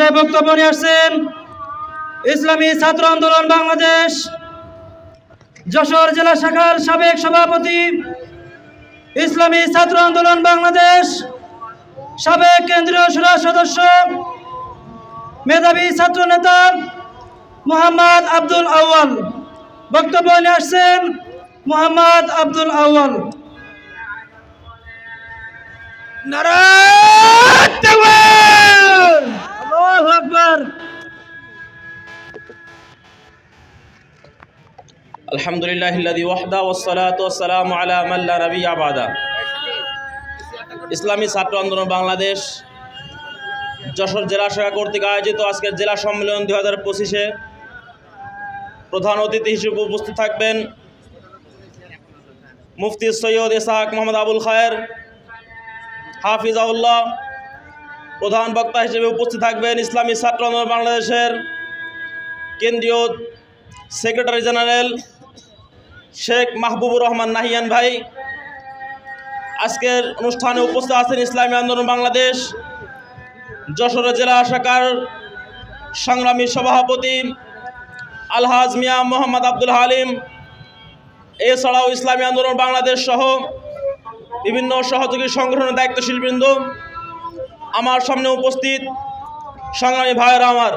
ভাষায় বক্তব্য নিয়ে আসছেন ইসলামী ছাত্র আন্দোলন বাংলাদেশ, যশোর জেলা শাখার সাবেক সভাপতি, ইসলামী ছাত্র আন্দোলন বাংলাদেশ, সাবেক কেন্দ্রীয় সুরা সদস্য, মেধাবী ছাত্র নেতা মোহাম্মদ আব্দুল আউয়াল। বক্তব্য নিয়ে আসছেন মোহাম্মদ আব্দুল আউয়াল। আল্লাহু আলহামদুলিল্লাহ ইল্লাযী ওয়াহদা ওয়াসসালাতু ওয়াসসালামু আলা মান লা নাবিয়্যা বাদা। ইসলামী ছাত্র আন্দোলন বাংলাদেশ, যশোর জেলা শাখা কর্তৃক আয়োজিত আজকের জেলা সম্মেলন দুই হাজার পঁচিশে প্রধান অতিথি হিসেবে উপস্থিত থাকবেন মুফতি সৈয়দ ইসাক মোহাম্মদ আবুল খায়ের হাফিজাউল্লাহ প্রধান বক্তা হিসেবে উপস্থিত থাকবেন ইসলামী ছাত্র আন্দোলন বাংলাদেশের কেন্দ্রীয় সেক্রেটারি জেনারেল শেখ মাহবুবুর রহমান নাহিয়ান ভাই, আজকের অনুষ্ঠানে উপস্থিত আছেন ইসলামী আন্দোলন বাংলাদেশ, যশোর জেলা শাখার সংগ্রামী সভাপতি আলহাজ মিয়া মোহাম্মদ আব্দুল হালিম, এছাড়াও ইসলামী আন্দোলন বাংলাদেশ সহ বিভিন্ন সহযোগী সংগঠনের দায়িত্বশীলবৃন্দ, আমার সামনে উপস্থিত সংগ্রামী ভাইয়েরা আমার,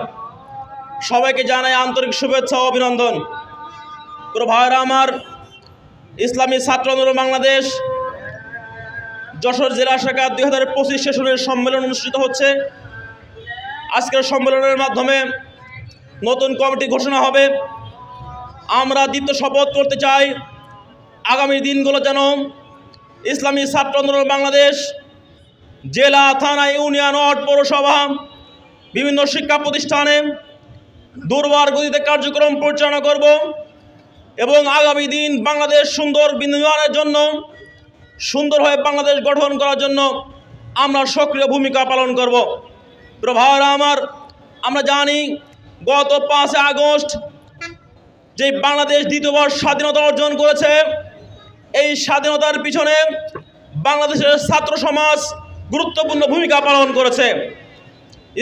সবাইকে জানাই আন্তরিক শুভেচ্ছা ও অভিনন্দন। পুরো ভাইয়েরা আমার ইসলামী ছাত্র আন্দোলন বাংলাদেশ, যশোর জেলা শাখা দুই হাজার পঁচিশ সেশনের সম্মেলন অনুষ্ঠিত হচ্ছে। আজকের সম্মেলনের মাধ্যমে নতুন কমিটি ঘোষণা হবে। আমরা দ্বিতীয় শপথ করতে চাই। আগামী দিনগুলো যেন ইসলামী ছাত্র আন্দোলন বাংলাদেশ, জেলা, থানা, ইউনিয়ন, ওয়ার্ড, পৌরসভা, বিভিন্ন শিক্ষা প্রতিষ্ঠানে দুর্বার গতিতে কার্যক্রম পরিচালনা করব। এবং আগামী দিন বাংলাদেশ সুন্দর বিনিয়োগের জন্য সুন্দরভাবে বাংলাদেশ গঠন করার জন্য আমরা সক্রিয় ভূমিকা পালন করব। প্রভারা আমার, আমরা জানি গত পাঁচই আগস্ট যে বাংলাদেশ দ্বিতীয়বার স্বাধীনতা অর্জন করেছে, এই স্বাধীনতার পিছনে বাংলাদেশের ছাত্র সমাজ গুরুত্বপূর্ণ ভূমিকা পালন করেছে।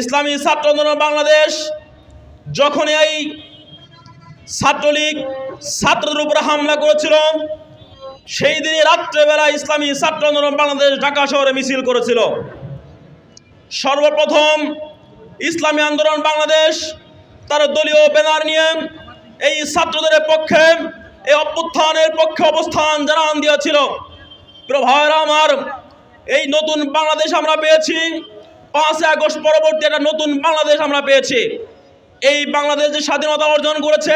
ইসলামী ছাত্র আন্দোলন বাংলাদেশ যখন এই ছাত্রলীগ ছাত্রদের উপরে হামলা করেছিল। সেই দিনই রাত্রেবেলা ইসলামী ছাত্র আন্দোলন বাংলাদেশ ঢাকা শহরে মিছিল করেছিল। সর্বপ্রথম ইসলামী আন্দোলন বাংলাদেশ তার দলীয় ব্যানার নিয়ে এই ছাত্রদের পক্ষে, এই অভ্যুত্থানের পক্ষে অবস্থান জানান দিয়েছিল। প্রিয় ভাইয়েরা আমার, এই নতুন বাংলাদেশ আমরা পেয়েছি। পাঁচই আগস্ট পরবর্তী একটা নতুন বাংলাদেশ আমরা পেয়েছি। এই বাংলাদেশ যে স্বাধীনতা অর্জন করেছে,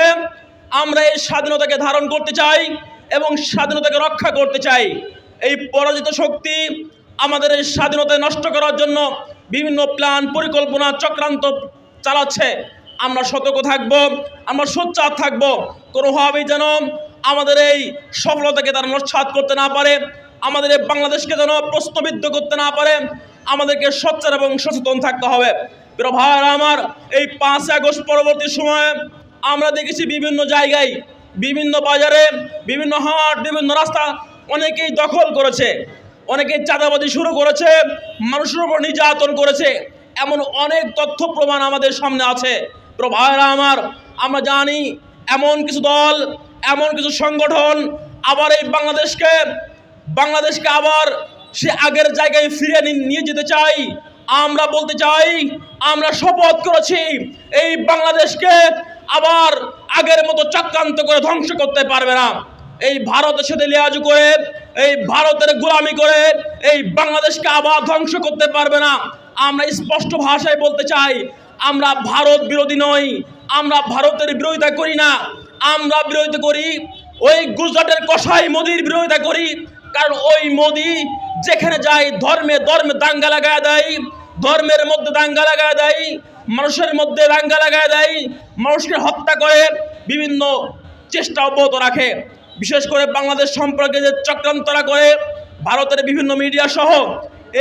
আমরা এই স্বাধীনতাকে ধারণ করতে চাই এবং স্বাধীনতাকে রক্ষা করতে চাই। এই পরাজিত শক্তি আমাদের এই স্বাধীনতা নষ্ট করার জন্য বিভিন্ন প্ল্যান পরিকল্পনা, চক্রান্ত চালাচ্ছে। আমরা সতর্ক থাকব, আমরা সোচ্চার থাকব। কোনোভাবেই যেন আমাদের এই সফলতাকে তারা নস্বাত করতে না পারে, আমাদের এই বাংলাদেশকে যেন প্রশ্নবিদ্ধ করতে না পারে, আমাদেরকে সোচ্চার এবং সচেতন থাকতে হবে। ভাইয়েরা আমার এই পাঁচ আগস্ট পরবর্তী সময়ে আমরা দেখেছি বিভিন্ন জায়গায়, বিভিন্ন বাজারে, বিভিন্ন হাট, বিভিন্ন রাস্তা অনেকেই দখল করেছে। অনেকেই চাঁদাবাজি শুরু করেছে, মানুষের উপর নির্যাতন করেছে। এমন অনেক তথ্য প্রমাণ আমাদের সামনে আছে। ভাইয়েরা আমার, আমরা জানি এমন কিছু দল, এমন কিছু সংগঠন আবার এই বাংলাদেশকে বাংলাদেশকে আবার সে আগের জায়গায় ফিরে নিয়ে যেতে চাই আমরা বলতে চাই, আমরা শপথ করেছি এই বাংলাদেশকে আবার আগের মতো চক্রান্ত করে ধ্বংস করতে পারবে না। এই ভারতের সাথে লিয়াজু করে, এই ভারতের গোলামি করে এই বাংলাদেশকে আবার ধ্বংস করতে পারবে না। আমরা স্পষ্ট ভাষায় বলতে চাই, আমরা ভারত বিরোধী নই, আমরা ভারতের বিরোধিতা করি না। আমরা বিরোধিতা করি ওই গুজরাটের কষাই মোদির বিরোধিতা করি কারণ ওই মোদি যেখানে যায়, ধর্মে ধর্মে দাঙ্গা লাগায় দেয়, ধর্মের মধ্যে দাঙ্গা লাগায় দেয়, মানুষের মধ্যে দাঙ্গা লাগায় দেয়, মানুষকে হত্যা করে বিভিন্ন চেষ্টা অব্যাহত রাখে। বিশেষ করে বাংলাদেশ সম্পর্কে যে চক্রান্তরা করে, ভারতের বিভিন্ন মিডিয়া সহ,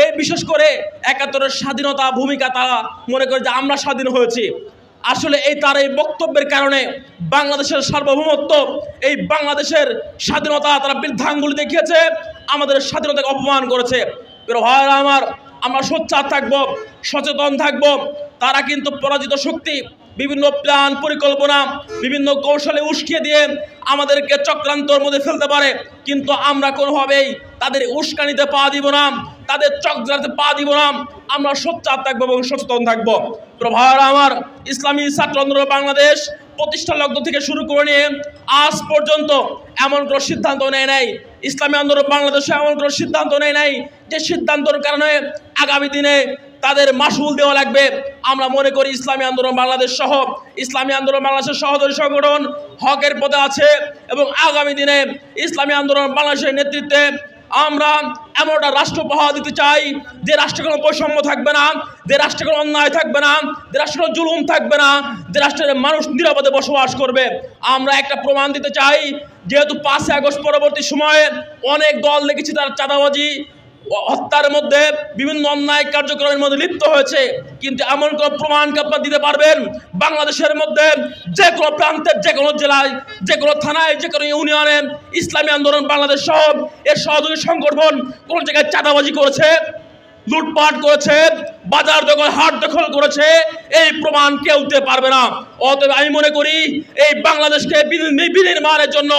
এই বিশেষ করে একাত্তরের স্বাধীনতা ভূমিকা তারা মনে করে যে আমরা স্বাধীন হয়েছি। আসলে এই তার এই বক্তব্যের কারণে বাংলাদেশের সার্বভৌমত্ব, এই বাংলাদেশের স্বাধীনতা তারা বৃদ্ধাঙ্গুলি দেখিয়েছে, আমাদের স্বাধীনতাকে অপমান করেছে। ভাইয়েরা আমার, আমরা সোচ্চার থাকব, সচেতন থাকব, তারা কিন্তু পরাজিত শক্তি বিভিন্ন প্ল্যান, পরিকল্পনা, বিভিন্ন কৌশলে উস্কিয়ে দিয়ে আমাদেরকে চক্রান্তর মধ্যে ফেলতে পারে। কিন্তু আমরা কোনোভাবেই তাদের উস্কানিতে পা দিব না। তাদের চক্রান্তে পা দিব না। আমরা সোচ্চার থাকব এবং সচেতন থাকব। প্রভার আমার ইসলামী ছাত্র বাংলাদেশ প্রতিষ্ঠা লগ্ন থেকে শুরু করে নিয়ে আজ পর্যন্ত এমন কোনো সিদ্ধান্ত নেয় নাই। ইসলামী আন্দোলন বাংলাদেশে এমন কোনো সিদ্ধান্ত নেয় নাই যে সিদ্ধান্তর কারণে আগামী দিনে তাদের মাসুল দেওয়া লাগবে। আমরা মনে করি ইসলামী আন্দোলন বাংলাদেশ সহ, ইসলামী আন্দোলন বাংলাদেশের সহযোগী সংগঠন হকের পদে আছে এবং আগামী দিনে ইসলামী আন্দোলন বাংলাদেশের নেতৃত্বে আমরা এমন একটা রাষ্ট্র পাহা দিতে চাই, যে রাষ্ট্রে কোনো বৈষম্য থাকবে না, যে রাষ্ট্রে কোনো অন্যায় থাকবে না, যে রাষ্ট্রে কোনো জুলুম থাকবে না, যে রাষ্ট্রের মানুষ নিরাপদে বসবাস করবে। আমরা একটা প্রমাণ দিতে চাই, যেহেতু পাঁচই আগস্ট পরবর্তী সময়ে অনেক দল দেখেছি তার চাঁদাবাজি হত্যার মধ্যে বিভিন্ন অন্যায় কার্যক্রমের মধ্যে লিপ্ত হয়েছে। কিন্তু এমন কোনো প্রমাণকে আপনারা দিতে পারবেন? বাংলাদেশের মধ্যে যে কোনো প্রান্তের যে কোনো জেলায়, যে কোনো থানায়, যে কোনো ইউনিয়নে ইসলামী আন্দোলন বাংলাদেশ সহ এর সহযোগী সংগঠন কোন জায়গায় চাঁদাবাজি করেছে। লুটপাট করেছে, বাজার দখল, হাট দখল করেছে, এই প্রমাণ কেউ দিতে পারবে না। অতএব আমি মনে করি, এই বাংলাদেশকে বিনির্মাণের জন্য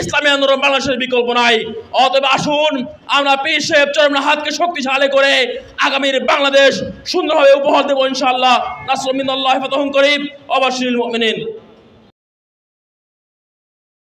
ইসলামী আন্দোলন বাংলাদেশের বিকল্প নাই। অতএব আসুন, আমরা সাহেব চরমের হাতকে শক্তিশালী করে আগামীর বাংলাদেশ সুন্দরভাবে উপহার দেবো ইনশাআল্লাহ। নাসরমিন আল্লাহ ফতহম করিম অবাসিল মুমিনিন।